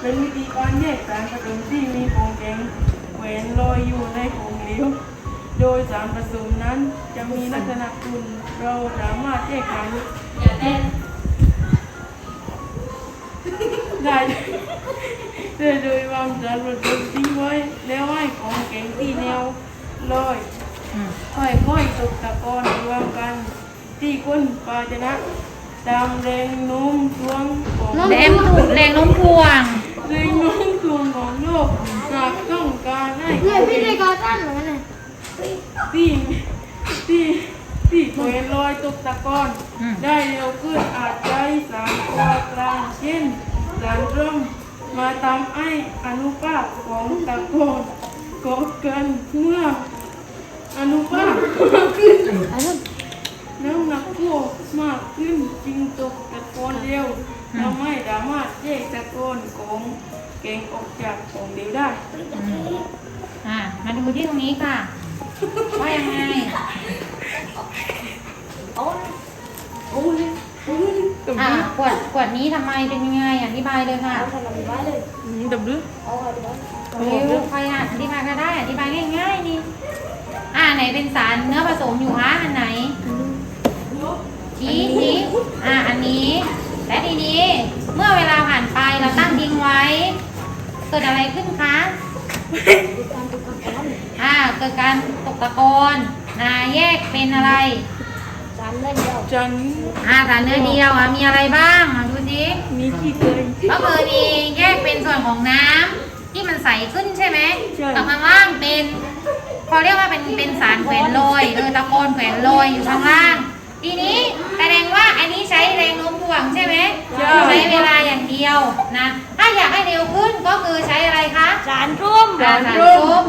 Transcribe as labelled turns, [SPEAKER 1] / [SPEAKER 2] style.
[SPEAKER 1] เป็นวิธีการแยกสารผสมที่มีของแข็งแหวนลอยอยู่ในของเหลว โดยสารผสมนั้นจะมีลักษณะคุณเราสามารถแยกสาร
[SPEAKER 2] อย่าเต้น
[SPEAKER 1] ได้ได้โดยวางสารผสมทิ้งไว้ แล้วให้ของแข็งที่แนวลอย
[SPEAKER 3] อืม
[SPEAKER 1] ค่อยๆตกตะกอนรวมกันที่ก้นภาชนะ ตามแรงโน้มถ่วงของ
[SPEAKER 3] แรงถูกแรงโน้มถ่วง
[SPEAKER 1] แรงโน้มถ่วงของโลกหากต้องการให้
[SPEAKER 4] เนี่ยพี่ได้กอตันเหมือนกันเลย
[SPEAKER 1] ที่ที่ที่แขวนลอยตกตะกอน
[SPEAKER 3] อืม
[SPEAKER 1] ได้เร็วขึ้นอาจใช้สารตัวกลางเช่นสารร่มมาทำให้อนุภาคของตะกอนก่อเกินเมื่ออนุภาคมากขึ้นน้ำหนักพวกมากขึ้น จึงตกตะกอนเร็วทำให้สามารถแยกตะกอนของเก่งออกจากของเหลวได้
[SPEAKER 3] อ่ามาดูที่ตรงนี้ค่ะ ว่ายังไง
[SPEAKER 4] โอ้ยโอ้ย
[SPEAKER 1] ตบ
[SPEAKER 3] อ่า
[SPEAKER 1] ลึ
[SPEAKER 3] ขวดขวดนี้ทำไมเป็นยังไงอธิบายเลยค่ะ
[SPEAKER 4] เอาทำอะไรไว้เลย
[SPEAKER 1] ตบลึ
[SPEAKER 4] เอาอะไรไว้
[SPEAKER 3] เร็วใครอะอธิบายก็ได้อธิบายง่ายๆนี่อ่าไหนเป็นสารเนื้อผสมอยู่คะอันไหน ชี้ชี้อ่าอันนี้ และทีนี้เมื่อเวลาผ่านไปเราตั้งทิ้งไว้ เกิดอะไรขึ้นคะ
[SPEAKER 4] การตุกกอน
[SPEAKER 3] อ่าเกิดการตกตะกอนนะแยกเป็นอะไร
[SPEAKER 4] สารเล่นเดียว
[SPEAKER 1] จัน
[SPEAKER 3] อ่าสารเนื้อเดียวอะมีอะไรบ้างอะดูสิ
[SPEAKER 1] มีที่เคย
[SPEAKER 3] ก็คือมีแยกเป็นส่วนของน้ำที่มันใสขึ้นใช่ไหม
[SPEAKER 1] ใช่
[SPEAKER 3] กับข้างล่างเป็นเขาเรียกว่าเป็นเป็นสารแขวนลอยเออตะกอนแขวนลอยอยู่ข้างล่าง ทีนี้แสดงว่าอันนี้ใช้แรงโน้มถ่วงใช่ไหมใช้เวลาอย่างเดียวนะ ถ้าอยากให้เร็วขึ้นก็คือใช้อะไรคะ
[SPEAKER 4] สารร่วม
[SPEAKER 3] สารส้ม